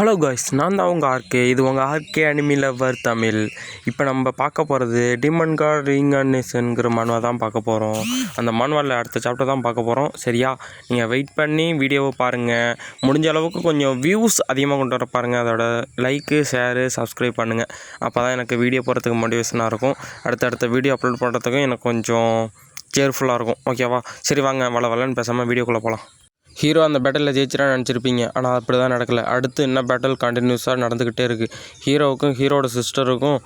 Hello guys நான் தான் உங்கள் ஆர்கே இது உங்கள் ஆர்கே அனிமி லவ்வர் தமிழ். இப்போ நம்ம பார்க்க போகிறது டிமன் கார்ட் ரீங்கார்னேஷனுங்கிற மனுவை தான் பார்க்க போகிறோம் அந்த மனுவாவில் அடுத்த சாப்டர் தான் பார்க்க போகிறோம் சரியா? நீங்கள் வெயிட் பண்ணி வீடியோவை பாருங்கள் முடிஞ்ச அளவுக்கு கொஞ்சம் வியூஸ் அதிகமாக கொண்டு வர பாருங்கள் அதோட லைக்கு ஷேரு சப்ஸ்கிரைப் பண்ணுங்கள் அப்போ தான் எனக்கு வீடியோ போகிறதுக்கு மோட்டிவேஷனாக இருக்கும். அடுத்தடுத்த வீடியோ அப்லோட் பண்ணுறதுக்கும் எனக்கு கொஞ்சம் கேர்ஃபுல்லாக இருக்கும். ஓகேவா சரி வாங்க வள வளன்னு பேசாமல் வீடியோக்குள்ளே போகலாம் ஹீரோ அந்த பேட்டலில் ஜெயிச்சிடா நினச்சிருப்பீங்க. ஆனால் அப்படி தான் நடக்கலை. அடுத்து என்ன பேட்டல் கண்டினியூஸாக நடந்துக்கிட்டே இருக்குது ஹீரோவுக்கும் ஹீரோட சிஸ்டருக்கும்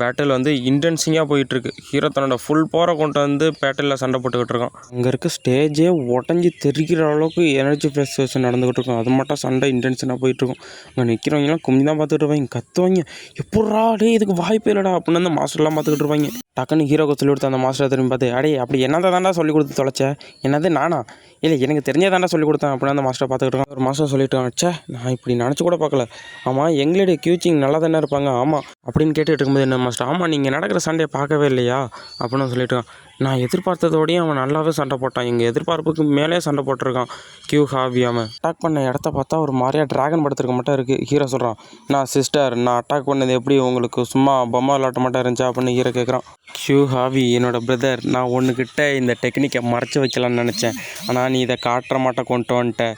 பேட்டில் வந்து இன்டென்சிங்காக போயிட்டுருக்கு. ஹீரோ தன்னோட ஃபுல் போரை கொண்டு வந்து பேட்டலில் சண்டை போட்டுக்கிட்டு இருக்கான். அங்கே இருக்க ஸ்டேஜே உடஞ்சி தெரிக்கிற அளவுக்கு எனர்ஜி ஃப்ரெஸ்வேஷன் நடந்துக்கிட்டு இருக்கும். அது மட்டும் சண்டை இன்டென்ஷனாக போயிட்டுருக்கும். அங்கே நிற்கிறவங்கலாம் கும்மி தான் பார்த்துட்டு இருப்பாங்க. கத்துவாங்க. எப்பட்றா டே இதுக்கு வாய்ப்பு இல்லைடா அப்படின்னு அந்த மாஸ்டர்லாம் பார்த்துக்கிட்டு இருப்பாங்க. டக்குன்னு ஹீரோக்கு சொல்லி கொடுத்த அந்த மாஸ்டர் திரும்பி பார்த்து அடே அப்படி என்னதான் தாண்டா சொல்லி கொடுத்து தொலைச்ச? என்னது நானா? இல்லை எனக்கு தெரிஞ்சதாண்டா சொல்லி கொடுத்தேன் அப்படின்னு அந்த மாஸ்டர் பார்த்துக்கிட்டு ஒரு மாஸ்டர் சொல்லிட்டு ச்சே நான் இப்படி நினச்சி கூட பார்க்கல. ஆமாம் எங்களுடைய கியூச்சிங் நல்லா தானே இருப்பாங்க. ஆமாம் அப்படின்னு கேட்டுட்டு இருக்கும்போது என்ன மாஸ்டர் ஆமாம் நீங்கள் நடக்கிற சண்டையை பார்க்கவே இல்லையா? அப்படின்னு சொல்லிட்டு நான் எதிர்பார்த்ததோடையும் அவன் நல்லாவே சண்டை போட்டான். எங்கள் எதிர்பார்ப்புக்கு மேலே சண்டை போட்டிருக்கான். கியூ ஹாவியாமல் அட்டாக் பண்ண இடத்த பார்த்தா ஒரு மாதிரியா டிராகன் படத்திற்கு மட்டும் இருக்குது ஹீரோ சொல்கிறான் நான் சிஸ்டர் நான் அட்டாக் பண்ணது எப்படி? உங்களுக்கு சும்மா பொம்மை விளாட்ட மட்டும் இருந்துச்சா? அப்படின்னு ஹீரோ கேட்குறான் கியூ ஹாவி என்னோட பிரதர் நான் ஒன்றுக்கிட்ட இந்த டெக்னிக்கை மறைச்சி வைக்கலாம்னு நினச்சேன். ஆனால் நீ இதை காட்டுற மாட்ட கொண்டு வந்துட்ட.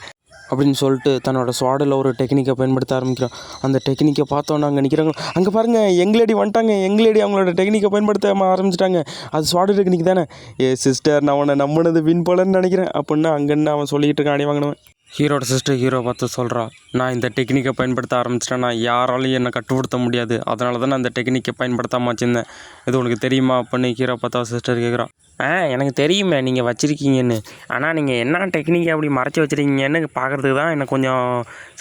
அப்படின்னு சொல்லிட்டு தன்னோட சுவாடில் ஒரு டெக்னிக்கை பயன்படுத்த ஆரம்பிக்கிறோம் அந்த டெக்னிக்கை பார்த்தோன்னே அங்கே நிற்கிறாங்க அங்கே பாருங்கள் எங்களேடி வந்துட்டாங்க. எங்களேடி அவங்களோட டெக்னிக்கை பயன்படுத்த ஆரம்பிச்சிட்டாங்க. அது சுவாடு டெக்னிக் தானே? ஏ சிஸ்டர் நான் உன்னை நம்பினது வின் போலன்னு நினைக்கிறேன். அப்படின்னா அங்கன்னு அவன் சொல்லிகிட்டு இருக்கான் அடி வாங்கினவன். ஹீரோட சிஸ்டர் ஹீரோ பார்த்து சொல்கிறா நான் இந்த டெக்னிக்கை பயன்படுத்த ஆரம்பிச்சிட்டேன்னா யாராலையும் என்னை கட்டுப்படுத்த முடியாது. அதனால தான் நான் இந்த டெக்னிக்கை பயன்படுத்தாமல் வச்சுருந்தேன். இது உனக்கு தெரியுமா? அப்படின்னு ஹீரோ பார்த்தா சிஸ்டர் கேட்குறான் ஆ எனக்கு தெரியுமே நீங்கள் வச்சுருக்கீங்கன்னு. ஆனால் நீங்கள் என்ன டெக்னிக்கை அப்படி மறைச்சி வச்சுருக்கீங்கன்னு பார்க்குறதுக்கு தான் எனக்கு கொஞ்சம்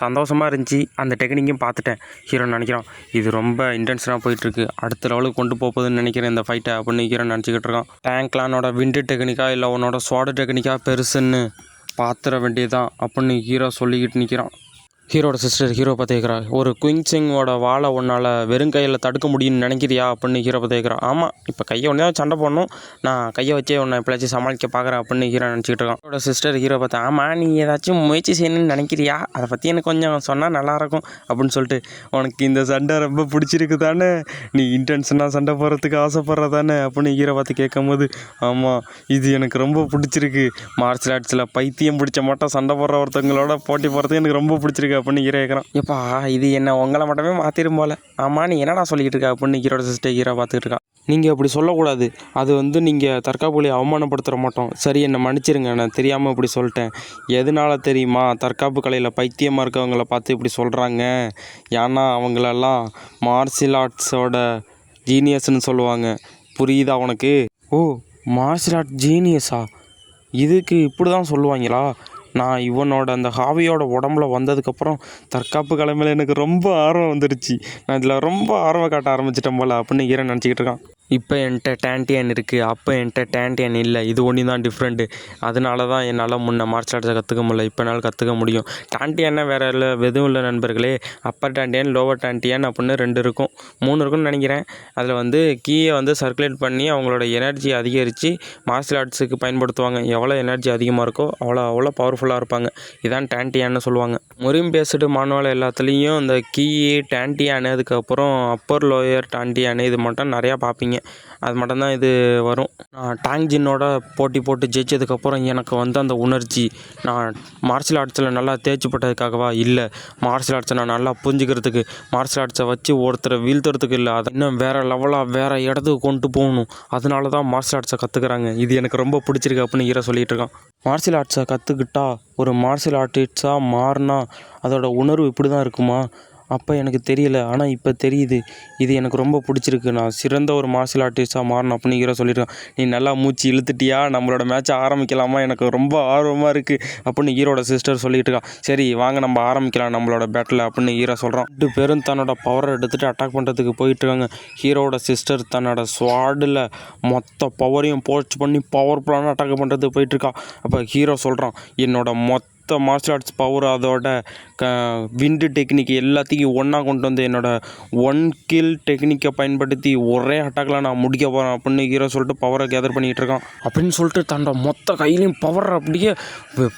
சந்தோஷமாக இருந்துச்சு. அந்த டெக்னிக்கையும் பார்த்துட்டேன் ஹீரோ நினைக்கிறான். இது ரொம்ப இன்டென்ஷனாக போயிட்டுருக்கு. அடுத்த லெவலுக்கு கொண்டு போகுதுன்னு நினைக்கிறேன் இந்த ஃபைட்டை அப்படின்னு ஹீரோ நினச்சிக்கிட்டு இருக்கான். டேங்க்லானோட விண்டு டெக்னிக்கா இல்லை உன்னோட ஸ்வாடு டெக்னிக்கா பெருசுன்னு. பாத்திர வேண்டியதான் அப்படின்னு ஹீரோ சொல்லிக்கிட்டு நிற்கிறான் ஹீரோட சிஸ்டர் ஹீரோ பார்த்து கேட்குறா ஒரு குயிங் சிங்கோட வாழை உன்னால் வெறும் கையில் தடுக்க முடியும்னு நினைக்கிறியா அப்படின்னு ஹீரோ பார்த்து கேட்குறான் ஆமாம் இப்போ கையை ஒன்றே சண்டை போடணும். நான் கையை வச்சே உன்னை எப்படியாச்சும் சமாளிக்க பார்க்குறேன் அப்படின்னு ஹீரோ நினச்சிக்கிட்டு இருக்கான். ஹீரோட சிஸ்டர் ஹீரோ பார்த்தா ஆமாம் நீ ஏதாச்சும் முயற்சி செய்யணும்னு நினைக்கிறியா? அதை பற்றி எனக்கு கொஞ்சம் சொன்னால் நல்லாயிருக்கும் அப்படின்னு சொல்லிட்டு உனக்கு இந்த சண்டை ரொம்ப பிடிச்சிருக்கு தானே நீ இன்டென்ஷனாக சண்டை போடுறதுக்கு ஆசைப்பட்ற தானே அப்படின்னு ஹீரோ பார்த்து கேட்கும்போது ஆமாம் இது எனக்கு ரொம்ப பிடிச்சிருக்கு. மார்ஷல் ஆர்ட்ஸில் பைத்தியம் பிடிச்ச மட்டும் சண்டை போடுற ஒருத்தவங்களோட போட்டி போடுறது எனக்கு ரொம்ப பிடிச்சிருக்கு. அப்படின்னு ஹீரோ கேட்குறான் எப்பா இது என்ன உங்களை மட்டுமே மாற்றிடும் போல. ஆமாம் நீ என்னடா சொல்லிக்கிட்டு இருக்க? அப்படின்னு ஹீரோட சிஸ்டர் ஹீரோ பார்த்துக்கிட்டு இருக்கான் நீங்கள் அப்படி சொல்லக்கூடாது. அது வந்து நீங்கள் தற்காப்புகளை அவமானப்படுத்துகிற மாட்டோம். சரி என்னை மன்னிச்சிருங்க. நான் தெரியாமல் இப்படி சொல்லிட்டேன். எதனால தெரியுமா? தற்காப்பு கலையில் பைத்தியமாக இருக்கவங்கள பார்த்து இப்படி சொல்கிறாங்க ஏன்னா அவங்களெல்லாம் மார்ஷியல் ஆர்ட்ஸோட ஜீனியஸ்னு சொல்லுவாங்க. புரியுதா உனக்கு? ஓ மார்ஷியல் ஆர்ட் ஜீனியஸா இதுக்கு இப்படி தான் சொல்லுவாங்களா? நான் இவனோட அந்த ஹாவியோட உடம்புல வந்ததுக்கப்புறம் தற்காப்பு கலை எனக்கு ரொம்ப ஆர்வம் வந்துடுச்சு நான் இதில் ரொம்ப ஆர்வம் காட்ட ஆரம்பிச்சிட்டேன் போல் அப்படின்னு ஈரன் நினச்சிக்கிட்டு இருக்கான். இப்போ என்கிட்ட டேண்டியன் இருக்குது அப்போ என்கிட்ட டேண்டியன் இல்லை இது ஒன்று தான் டிஃப்ரெண்ட்டு அதனால தான் என்னால் முன்ன மார்ஷல் ஆர்ட்ஸை கற்றுக்க முடியல இப்போ என்னால் கற்றுக்க முடியும். டாண்டியன்னா வேறு இல்லை எதுவும் இல்லை நண்பர்களே. அப்பர் டாண்டியன் லோவர் டாண்டியன் அப்படின்னு ரெண்டு இருக்கும் மூணு இருக்கும்னு நினைக்கிறேன். அதில் வந்து கீயை வந்து சர்க்குலேட் பண்ணி அவங்களோட எனர்ஜி அதிகரித்து மார்ஷல் ஆர்ட்ஸுக்கு பயன்படுத்துவாங்க. எவ்வளோ எனர்ஜி அதிகமாக இருக்கோ அவ்வளோ அவ்வளோ பவர்ஃபுல்லாக இருப்பாங்க. இதான் டேண்டியான்னு சொல்லுவாங்க. முறியும் பேஸ்டு மானுவல் எல்லாத்துலேயும் இந்த கீ டாண்டியானு அதுக்கப்புறம் அப்பர் லோயர் டாண்டியானு இது மட்டும் நிறையா பார்ப்பீங்க. அது மட்டும்தான் இது வரும். நான் டேங் ஜின்னோட போட்டி போட்டு ஜெயிச்சதுக்கப்புறம் எனக்கு வந்து அந்த உணர்ச்சி நான் மார்ஷல் ஆர்ட்ஸில் நல்லா தேய்ச்சிப்பட்டதுக்காகவா இல்லை. மார்ஷல் ஆர்ட்ஸை நான் நல்லா புரிஞ்சுக்கிறதுக்கு மார்ஷல் ஆர்ட்ஸை வச்சு ஒருத்தரை வீழ்த்துறதுக்கு இல்லை. அதை இன்னும் வேறு லெவலாக வேறு இடத்துக்கு கொண்டு போகணும். அதனால தான் மார்ஷல் ஆர்ட்ஸை கற்றுக்குறாங்க இது எனக்கு ரொம்ப பிடிச்சிருக்கு அப்படின்னு ஹீரோ சொல்லிட்டு இருக்கான். மார்ஷல் ஆர்ட்ஸை கற்றுக்கிட்டா ஒரு மார்ஷல் ஆர்டிஸ்டாக மாறினா அதோட உணர்வு இப்படி தான் இருக்குமா? அப்போ எனக்கு தெரியல. ஆனால் இப்போ தெரியுது. இது எனக்கு ரொம்ப பிடிச்சிருக்கு. நான் சிறந்த ஒரு மார்ஷியல் ஆர்டிஸ்ட்டாக மாறணும் அப்படிங்கிற ஹீரோ சொல்லியிருக்கான். நீ நல்லா மூச்சு இழுத்துட்டியா? நம்மளோட மேட்ச்சை ஆரம்பிக்கலாமா? எனக்கு ரொம்ப ஆர்வமாக இருக்குது அப்படின்னு ஹீரோட சிஸ்டர் சொல்லிட்டு இருக்கான் சரி வாங்க நம்ம ஆரம்பிக்கலாம் நம்மளோட பேட்டில் அப்படின்னு ஹீரோ சொல்கிறான் ரெண்டு பேரும் தன்னோட பவரை எடுத்துகிட்டு அட்டாக் பண்ணுறதுக்கு போயிட்டுருக்காங்க ஹீரோட சிஸ்டர் தன்னோட ஸ்வாடில் மொத்த பவரையும் போஸ்ட் பண்ணி பவர்ஃபுல்லான அட்டாக் பண்ணுறதுக்கு போயிட்டுருக்கா அப்போ ஹீரோ சொல்கிறான் என்னோட மொத்த மொத்த மார்ஷல் ஆர்ட்ஸ் பவர் அதோட க விண்டு டெக்னிக் எல்லாத்தையும் ஒன்றா கொண்டு வந்து என்னோடய ஒன் கில் டெக்னிக்கை பயன்படுத்தி ஒரே அட்டாக்கில் நான் முடிக்க போகிறேன் அப்படின்னு ஹீரோ சொல்லிட்டு பவரை கேதர் பண்ணிகிட்டு இருக்கான். அப்படின்னு சொல்லிட்டு தன்னோட மொத்த கையிலையும் பவர் அப்படியே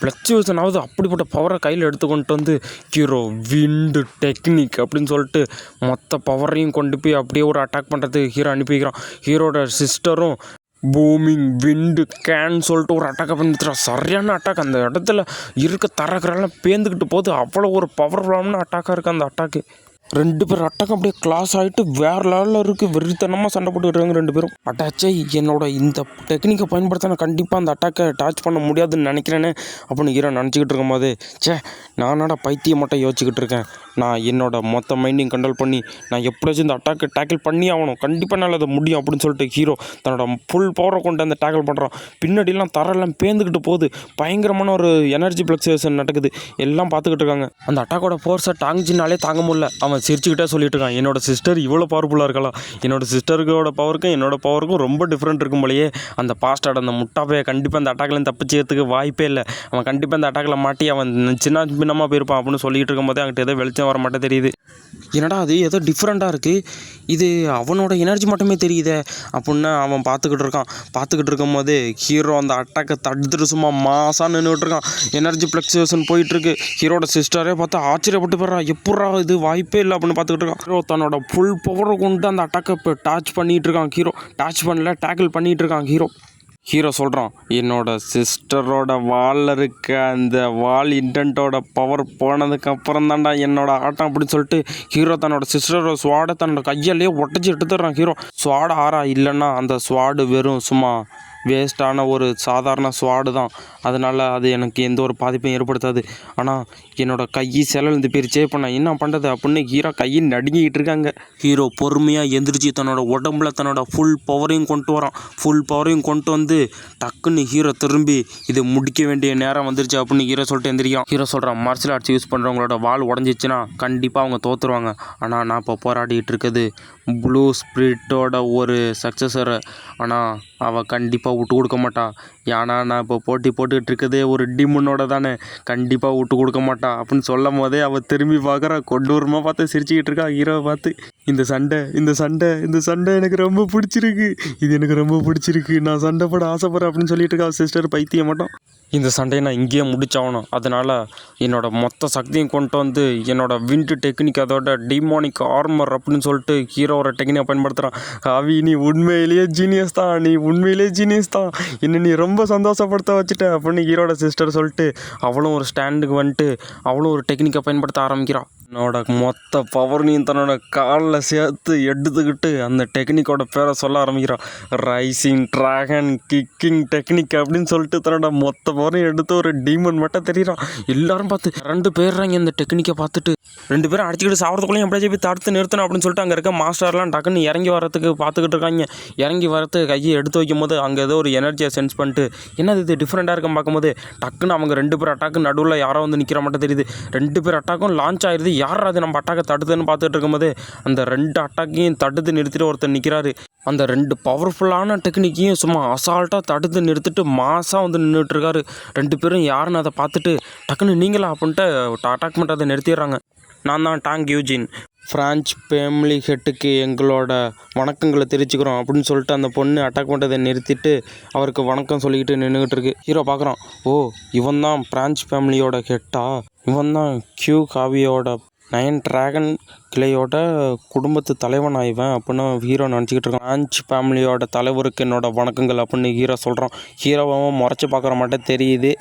ஃப்ளக்சுவேஷன் ஆகுது அப்படிப்பட்ட பவரை கையில் எடுத்து கொண்டு வந்து ஹீரோ விண்டு டெக்னிக் அப்படின்னு சொல்லிட்டு மொத்த பவரையும் கொண்டு போய் அப்படியே ஒரு அட்டாக் பண்ணுறதுக்கு ஹீரோ அனுப்பி வைக்கிறான். ஹீரோட சிஸ்டரும் பூமிங் விண்டு கேன் சொல்லிட்டு ஒரு அட்டாக்கை பண்ணிட்டுறான் சரியான அட்டாக் அந்த இடத்துல இருக்க தரக்கரெல்லாம் பேந்துக்கிட்டு போகுது. அவ்வளோ ஒரு பவர்ஃபுல்லான அட்டாக்காக இருக்குது அந்த அட்டாக்கு ரெண்டு பேர் அட்டாக் அப்படியே கிளாஸ் ஆகிட்டு வேற லெவலில் இருக்குது வெறித்தனமாக சண்டை போட்டுக்கிறாங்க ரெண்டு பேரும். அட்டாச்சே என்னோட இந்த டெக்னிக்கை பயன்படுத்தினா கண்டிப்பாக அந்த அட்டாக்கை டாச் பண்ண முடியாதுன்னு நினைக்கிறேன்னு அப்படின்னு ஹீரோ நினச்சிக்கிட்டு இருக்கும்போது ச்சே நானோட பைத்தியம் மட்டும் யோசிச்சுக்கிட்டு இருக்கேன். நான் என்னோட மொத்த மைண்டையும் கண்ட்ரோல் பண்ணி நான் எப்படியாச்சும் இந்த அட்டாக்கை டேக்கிள் பண்ணி ஆகணும்? கண்டிப்பாக என்னால் அது முடியும் அப்படின்னு சொல்லிட்டு ஹீரோ தன்னோட ஃபுல் பவரை கொண்டு அந்த டேக்கிள் பண்ணுறான் பின்னாடிலாம் தரெல்லாம் பேந்துக்கிட்டு போகுது. பயங்கரமான ஒரு எனர்ஜி ஃப்ளக்சுவேஷன் நடக்குது. எல்லாம் பார்த்துக்கிட்டு இருக்காங்க. அந்த அட்டாக்கோட ஃபோர்ஸை தாங்கிச்சினாலே தாங்க முடியல. அவன் சிரிச்சுக்கிட்டே சொல்லிட்டு இருக்கான் என்னோட சிஸ்டர் இவ்வளோ பவர்ஃபுல்லாக இருக்கலாம் என்னோட சிஸ்டருக்கோட பவருக்கும் என்னோட பவருக்கும் ரொம்ப டிஃப்ரெண்ட் இருக்கும் போலயே. அந்த பாஸ்டார்ட் அந்த முட்டாப்பையை கண்டிப்பாக அந்த அட்டாக்கில் தப்பிச்சதுக்கு வாய்ப்பே இல்லை. அவன் கண்டிப்பாக அந்த அட்டாக்கில் மாட்டி அவன் சின்ன பின்னமாக போயிருப்பான் அப்படின்னு சொல்லிட்டு இருக்கும்போது அங்கிட்ட ஏதோ வெளிச்சம் வர மாட்டே தெரியுது. என்னடா அது? ஏதோ டிஃப்ரெண்ட்டாக இருக்குது இது அவனோட எனர்ஜி மட்டுமே தெரியுதே. அப்புடின்னு அவன் பார்த்துக்கிட்டு இருக்கான். பார்த்துக்கிட்டு இருக்கும்போது ஹீரோ அந்த அட்டாக்கை தடுத்துட்டு சும்மா மாசாக நின்றுட்டு இருக்கான். எனர்ஜி ஃப்ளக்சுவேஷன் போயிட்டுருக்கு. ஹீரோட சிஸ்டரே பார்த்து ஆச்சரியப்பட்டு போடுறா எப்பட்றா இது? வாய்ப்பே இல்லை அப்படின்னு பார்த்துக்கிட்டு இருக்கான். ஹீரோ தன்னோட ஃபுல் பவரை கொண்டு அந்த அட்டாக்கை இப்போ டாச் பண்ணிகிட்டு இருக்கான். ஹீரோ டாச் பண்ணல டேக்கிள் பண்ணிகிட்டு இருக்கான் ஹீரோ ஹீரோ சொல்கிறான் என்னோட சிஸ்டரோட வாலில் இருக்க அந்த வால் இன்டென்ட்டோட பவர் போனதுக்கு அப்புறம் தான்டா என்னோட ஆட்டம் அப்படின்னு சொல்லிட்டு ஹீரோ தன்னோட சிஸ்டரோட ஸ்வாடை தன்னோட கையாலேயே ஒட்டச்சி எடுத்துடுறான் ஹீரோ. ஸ்வாடு ஆறா? இல்லைன்னா அந்த ஸ்வாடு வெறும் சும்மா வேஸ்ட்டான ஒரு சாதாரண ஸ்வாடு தான். அதனால் அது எனக்கு எந்த ஒரு பாதிப்பையும் ஏற்படுத்தாது. ஆனால் என்னோட கை செலந்து போயிருச்சே. இப்போ நான் என்ன பண்ணுறது அப்படின்னு ஹீரோ கையை நடுங்கிக்கிட்டு இருக்காங்க. ஹீரோ பொறுமையாக எந்திரிச்சு தன்னோட உடம்புல தன்னோட ஃபுல் பவரையும் கொண்டு வரான். ஃபுல் பவரையும் கொண்டு வந்து டக்குன்னு ஹீரோ திரும்பி இது முடிக்க வேண்டிய நேரம் வந்துருச்சு அப்படின்னு ஹீரோ சொல்லிட்டு எந்திரிக்கான் ஹீரோ சொல்கிறான் மார்ஷல் ஆர்ட்ஸ் யூஸ் பண்ணுறவங்களோட வால் உடஞ்சிச்சுன்னா கண்டிப்பாக அவங்க தோற்றுருவாங்க ஆனால் நான் இப்போ போராடிட்டு இருக்குது ப்ளூ ஸ்பிரிட்டோட ஒரு சக்ஸஸர் ஆனால் அவள் கண்டிப்பாக விட்டு கொடுக்க மாட்டாள் ஏன்னா நான் இப்போ போட்டி போட்டுக்கிட்டு இருக்கதே ஒரு டிமுன்னோட தானே. கண்டிப்பாக விட்டு கொடுக்க மாட்டாள் அப்படின்னு சொல்லும் போதே அவள் திரும்பி பார்க்குற கொண்டூரமாக பார்த்து சிரிச்சுக்கிட்டு இருக்கா. ஹீரோவை பார்த்து இந்த சண்டை இந்த சண்டை இந்த சண்டை எனக்கு ரொம்ப பிடிச்சிருக்கு. இது எனக்கு ரொம்ப பிடிச்சிருக்கு. நான் சண்டை போட ஆசைப்பட்றேன் அப்படின்னு சொல்லிட்டு இருக்கா. சிஸ்டர் பைத்தியம் மட்டும். இந்த சண்டையை நான் இங்கேயே முடிச்சாகணும். அதனால் என்னோடய மொத்த சக்தியும் கொண்டு வந்து என்னோடய விண்டு டெக்னிக் அதோட டிமானிக் ஆர்மர் அப்படின்னு சொல்லிட்டு ஹீரோவோட டெக்னிக்கை பயன்படுத்துகிறான் அவி நீ உண்மையிலேயே ஜீனியஸ் தான். நீ உண்மையிலேயே ஜீனியஸ் தான். என்னை நீ ரொம்ப சந்தோஷப்படுத்த வச்சுட்ட அப்படின்னு ஹீரோட சிஸ்டர் சொல்லிட்டு அவளும் ஒரு ஸ்டாண்டுக்கு வந்துட்டு அவளும் ஒரு டெக்னிக்கை பயன்படுத்த ஆரம்பிக்கிறான் என்னோட மொத்த பவர்னையும் தன்னோட காலில் சேர்த்து எடுத்துக்கிட்டு அந்த டெக்னிக்கோட பேரை சொல்ல ஆரம்பிக்கிறான் ரைசிங் ட்ராகன் கிக்கிங் டெக்னிக் அப்படின்னு சொல்லிட்டு தன்னோட மொத்த பவரையும் எடுத்து ஒரு டீமன் மட்டும் தெரியிறான் எல்லாரும் பார்த்து ரெண்டு பேர்றாங்க இந்த டெக்னிக்கை பார்த்துட்டு ரெண்டு பேரும் அடிச்சுக்கிட்டு சாப்பிட்றதுக்குள்ளேயும் எப்படியாச்சும் போய் தடுத்து நிறுத்தணும் அப்படின்னு சொல்லிட்டு அங்கே இருக்க மாஸ்டர்லாம் டக்குன்னு இறங்கி வரத்துக்கு பார்த்துக்கிட்டு இருக்காங்க. இறங்கி வரத்துக்கு கையை எடுத்து வைக்கும் போது அங்கே ஏதோ ஒரு எனர்ஜியை சென்ஸ் பண்ணிட்டு என்னது இது டிஃப்ரெண்ட்டாக இருக்கும் பார்க்கும்போது டக்குன்னு அவங்க ரெண்டு பேர் அட்டாக்கு நடுவில் யாரோ வந்து நிற்கிற மட்டும் தெரியுது. ரெண்டு பேர் அட்டாக்கும் லான்ச் ஆயிடுது யார் அது நம்ம அட்டாக்கை தடுதுன்னு பார்த்துட்டு இருக்கும்போது அந்த ரெண்டு அட்டாக்கையும் தடுத்து நிறுத்திட்டு ஒருத்தர் நிற்கிறாரு அந்த ரெண்டு பவர்ஃபுல்லான டெக்னிக்கையும் சும்மா அசால்ட்டாக தடுத்து நிறுத்திட்டு மாசாக வந்து நின்றுட்டுருக்காரு ரெண்டு பேரும் யாருன்னு அதை பார்த்துட்டு டக்குன்னு நீங்களா அப்படின்ட்டு அட்டாக் பண்ணுறதை நிறுத்திடுறாங்க. நான் தான் டாங் யூஜின் ஃப்ரான்ச் ஃபேமிலி ஹெட்டுக்கு எங்களோட வணக்கங்களை தெரிவிச்சுக்கிறோம் அப்படின்னு சொல்லிட்டு அந்த பொண்ணு அட்டாக் பண்ணுறதை நிறுத்திட்டு அவருக்கு வணக்கம் சொல்லிக்கிட்டு நின்றுக்கிட்டு இருக்கு ஹீரோ பார்க்குறான் ஓ இவன் தான் பிரான்ச் ஃபேமிலியோட ஹெட்டா இவன் தான் கியூ காவியோட நயன் டிராகன் கிளையோட குடும்பத்து தலைவன் ஆயிவன் அப்படின்னு ஹீரோ நினச்சிக்கிட்டு இருக்கான் ஆஞ்ச் ஃபேமிலியோட தலைவருக்கு என்னோட வணக்கங்கள் அப்படின்னு ஹீரோ சொல்கிறான் ஹீரோவும் முறைச்சி பார்க்குற மாட்டே தெரியுது.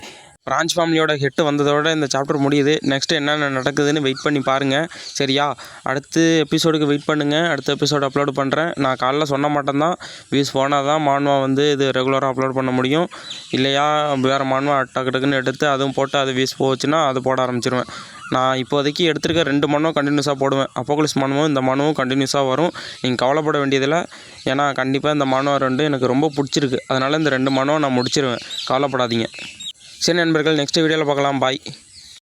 பிரான்ச் ஃபேமிலியோட ஹெட்டு வந்ததோட இந்த சாப்டர் முடியுது. நெக்ஸ்ட்டு என்னென்ன நடக்குதுன்னு வெயிட் பண்ணி பாருங்கள் சரியா? அடுத்து எபிசோடுக்கு வெயிட் பண்ணுங்கள் அடுத்த எபிசோடு அப்லோட் பண்ணுறேன் நான் காலைல சொன்ன மாட்டேன் தான் வியூஸ் போனால் தான் மான்வா வந்து இது ரெகுலராக அப்லோட் பண்ண முடியும். இல்லையா? வேறு மான்வா டக்கு டக்குன்னு எடுத்து அதுவும் போட்டு அது வியூஸ் போச்சுன்னா அது போட ஆரம்பிச்சிருவேன். நான் இப்போதைக்கு எடுத்திருக்க ரெண்டு மனுவும் கண்டினியூஸாக போடுவேன். அப்போகுலிஸ் மனுவும் இந்த மனுவும் கண்டினியூஸாக வரும். நீங்கள் கவலைப்பட வேண்டியதில்லை. ஏன்னா கண்டிப்பாக இந்த மனுவை ரெண்டு எனக்கு ரொம்ப பிடிச்சிருக்கு. அதனால் இந்த ரெண்டு மனுவை நான் முடிச்சிருவேன். கவலைப்படாதீங்க. சரி நண்பர்கள் நெக்ஸ்ட் வீடியோவில் பார்க்கலாம். பாய்